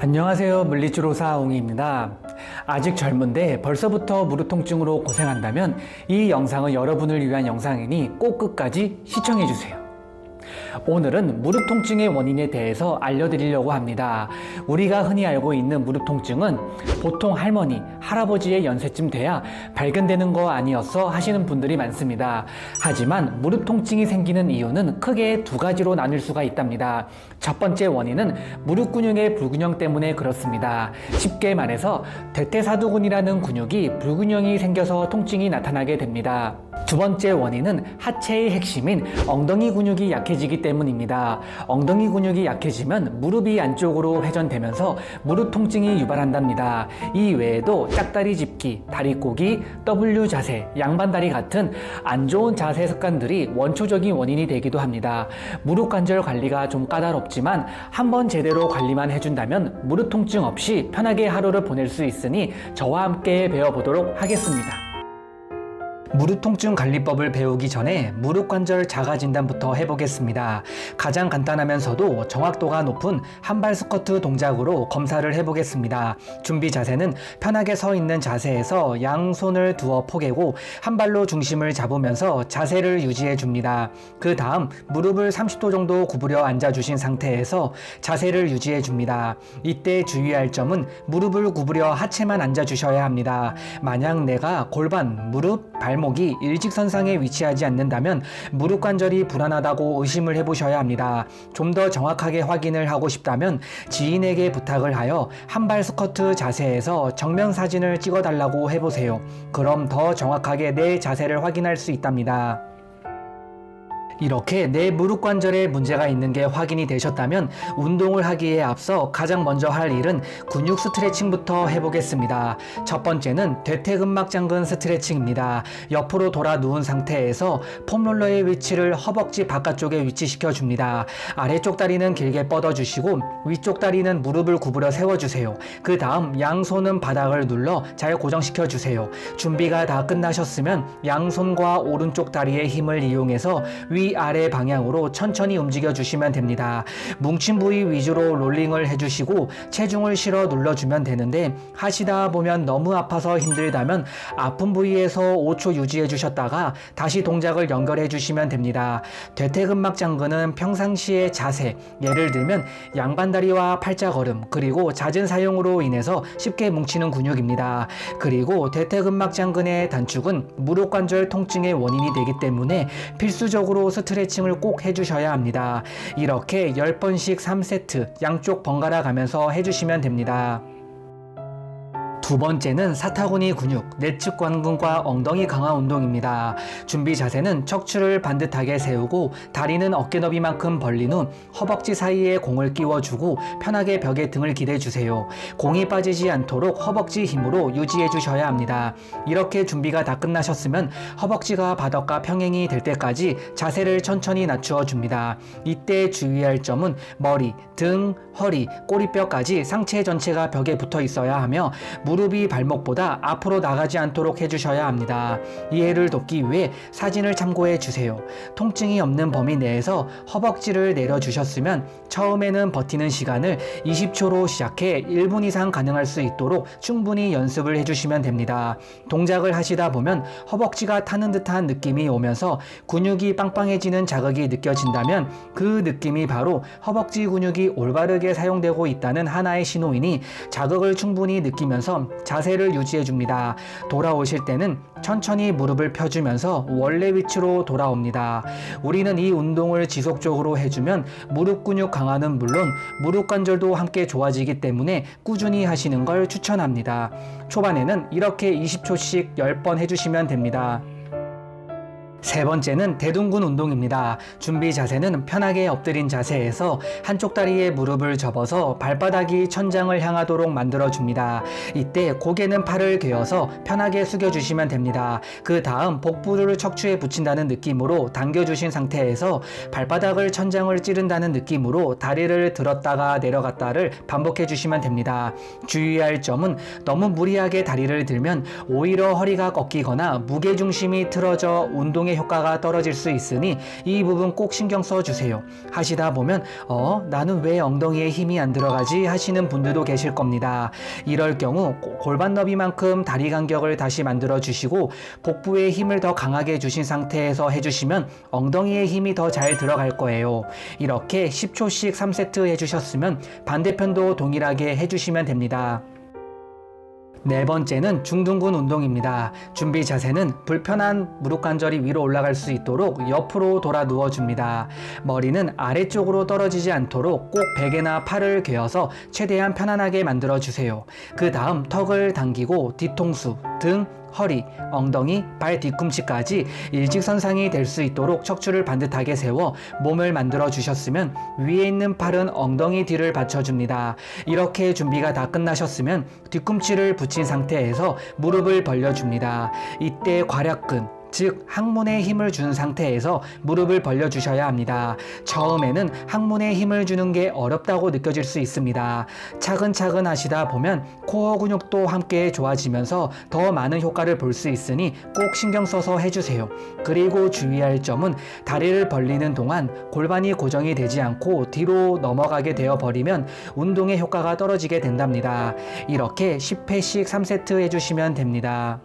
안녕하세요. 물리치료사 옹희입니다. 아직 젊은데 벌써부터 무릎 통증으로 고생한다면 이 영상은 여러분을 위한 영상이니 꼭 끝까지 시청해 주세요. 오늘은 무릎 통증의 원인에 대해서 알려드리려고 합니다. 우리가 흔히 알고 있는 무릎 통증은 보통 할머니, 할아버지의 연세쯤 돼야 발견되는 거 아니었어 하시는 분들이 많습니다. 하지만 무릎 통증이 생기는 이유는 크게 두 가지로 나눌 수가 있답니다. 첫 번째 원인은 무릎 근육의 불균형 때문에 그렇습니다. 쉽게 말해서 대퇴사두근이라는 근육이 불균형이 생겨서 통증이 나타나게 됩니다. 두 번째 원인은 하체의 핵심인 엉덩이 근육이 약해지기 때문 입니다. 엉덩이 근육이 약해지면 무릎이 안쪽으로 회전되면서 무릎 통증이 유발한답니다. 이 외에도 짝다리 짚기, 다리 꼬기, W 자세, 양반다리 같은 안 좋은 자세 습관들이 원초적인 원인이 되기도 합니다. 무릎 관절 관리가 좀 까다롭지만 한번 제대로 관리만 해준다면 무릎 통증 없이 편하게 하루를 보낼 수 있으니 저와 함께 배워보도록 하겠습니다. 무릎 통증 관리법을 배우기 전에 무릎 관절 자가 진단부터 해보겠습니다. 가장 간단하면서도 정확도가 높은 한발 스쿼트 동작으로 검사를 해보겠습니다. 준비 자세는 편하게 서 있는 자세에서 양손을 두어 포개고 한 발로 중심을 잡으면서 자세를 유지해 줍니다. 그 다음 무릎을 30도 정도 구부려 앉아 주신 상태에서 자세를 유지해 줍니다. 이때 주의할 점은 무릎을 구부려 하체만 앉아 주셔야 합니다. 만약 내가 골반, 무릎, 발 목이 일직선상에 위치하지 않는다면 무릎 관절이 불안하다고 의심을 해보셔야 합니다. 좀 더 정확하게 확인을 하고 싶다면 지인에게 부탁을 하여 한발 스쿼트 자세에서 정면 사진을 찍어달라고 해보세요. 그럼 더 정확하게 내 자세를 확인할 수 있답니다. 이렇게 내 무릎 관절에 문제가 있는 게 확인이 되셨다면 운동을 하기에 앞서 가장 먼저 할 일은 근육 스트레칭부터 해보겠습니다. 첫 번째는 대퇴근막 장근 스트레칭입니다. 옆으로 돌아 누운 상태에서 폼롤러의 위치를 허벅지 바깥쪽에 위치시켜 줍니다. 아래쪽 다리는 길게 뻗어 주시고 위쪽 다리는 무릎을 구부려 세워 주세요. 그 다음 양손은 바닥을 눌러 잘 고정시켜 주세요. 준비가 다 끝나셨으면 양손과 오른쪽 다리의 힘을 이용해서 위 아래 방향으로 천천히 움직여 주시면 됩니다. 뭉친 부위 위주로 롤링을 해주시고 체중을 실어 눌러주면 되는데 하시다 보면 너무 아파서 힘들다면 아픈 부위에서 5초 유지해 주셨다가 다시 동작을 연결해 주시면 됩니다. 대퇴근막 장근은 평상시의 자세, 예를 들면 양반다리와 팔자걸음, 그리고 잦은 사용으로 인해서 쉽게 뭉치는 근육입니다. 그리고 대퇴근막 장근의 단축은 무릎 관절 통증의 원인이 되기 때문에 필수적으로 스트레칭을 꼭 해주셔야 합니다. 이렇게 10번씩 3세트 양쪽 번갈아 가면서 해주시면 됩니다. 두 번째는 사타구니 근육, 내측 관근과 엉덩이 강화 운동입니다. 준비 자세는 척추를 반듯하게 세우고 다리는 어깨 너비만큼 벌린 후 허벅지 사이에 공을 끼워주고 편하게 벽에 등을 기대주세요. 공이 빠지지 않도록 허벅지 힘으로 유지해 주셔야 합니다. 이렇게 준비가 다 끝나셨으면 허벅지가 바닥과 평행이 될 때까지 자세를 천천히 낮추어 줍니다. 이때 주의할 점은 머리, 등, 허리, 꼬리뼈까지 상체 전체가 벽에 붙어 있어야 하며 무릎 이 발목보다 앞으로 나가지 않도록 해주셔야 합니다. 이해를 돕기 위해 사진을 참고해 주세요. 통증이 없는 범위 내에서 허벅지를 내려주셨으면 처음에는 버티는 시간을 20초로 시작해 1분 이상 가능할 수 있도록 충분히 연습을 해주시면 됩니다. 동작을 하시다 보면 허벅지가 타는 듯한 느낌이 오면서 근육이 빵빵해지는 자극이 느껴진다면 그 느낌이 바로 허벅지 근육이 올바르게 사용되고 있다는 하나의 신호이니 자극을 충분히 느끼면서 자세를 유지해 줍니다. 돌아오실 때는 천천히 무릎을 펴주면서 원래 위치로 돌아옵니다. 우리는 이 운동을 지속적으로 해주면 무릎 근육 강화는 물론 무릎 관절도 함께 좋아지기 때문에 꾸준히 하시는 걸 추천합니다. 초반에는 이렇게 20초씩 10번 해주시면 됩니다. 세 번째는 대둔근 운동입니다. 준비 자세는 편하게 엎드린 자세에서 한쪽 다리에 무릎을 접어서 발바닥이 천장을 향하도록 만들어 줍니다. 이때 고개는 팔을 괴어서 편하게 숙여 주시면 됩니다. 그 다음 복부를 척추에 붙인다는 느낌으로 당겨 주신 상태에서 발바닥을 천장을 찌른다는 느낌으로 다리를 들었다가 내려갔다를 반복해 주시면 됩니다. 주의할 점은 너무 무리하게 다리를 들면 오히려 허리가 꺾이거나 무게 중심이 틀어져 운동이 운동의 효과가 떨어질 수 있으니 이 부분 꼭 신경 써 주세요. 하시다 보면 어, 나는 왜 엉덩이에 힘이 안 들어가지 하시는 분들도 계실 겁니다. 이럴 경우 고- 골반 너비만큼 다리 간격을 다시 만들어 주시고 복부에 힘을 더 강하게 주신 상태에서 해 주시면 엉덩이에 힘이 더 잘 들어갈 거예요. 이렇게 10초씩 3세트 해 주셨으면 반대편도 동일하게 해 주시면 됩니다. 네 번째는 중둔근 운동입니다. 준비 자세는 불편한 무릎 관절이 위로 올라갈 수 있도록 옆으로 돌아 누워줍니다. 머리는 아래쪽으로 떨어지지 않도록 꼭 베개나 팔을 괴어서 최대한 편안하게 만들어 주세요. 그 다음 턱을 당기고 뒤통수, 등, 허리, 엉덩이, 발 뒤꿈치까지 일직선상이 될 수 있도록 척추를 반듯하게 세워 몸을 만들어 주셨으면 위에 있는 팔은 엉덩이 뒤를 받쳐줍니다. 이렇게 준비가 다 끝나셨으면 뒤꿈치를 붙인 상태에서 무릎을 벌려줍니다. 이때 괄약근, 즉 항문에 힘을 준 상태에서 무릎을 벌려 주셔야 합니다. 처음에는 항문에 힘을 주는 게 어렵다고 느껴질 수 있습니다. 차근차근 하시다 보면 코어 근육도 함께 좋아지면서 더 많은 효과를 볼 수 있으니 꼭 신경 써서 해주세요. 그리고 주의할 점은 다리를 벌리는 동안 골반이 고정이 되지 않고 뒤로 넘어가게 되어 버리면 운동의 효과가 떨어지게 된답니다. 이렇게 10회씩 3세트 해주시면 됩니다.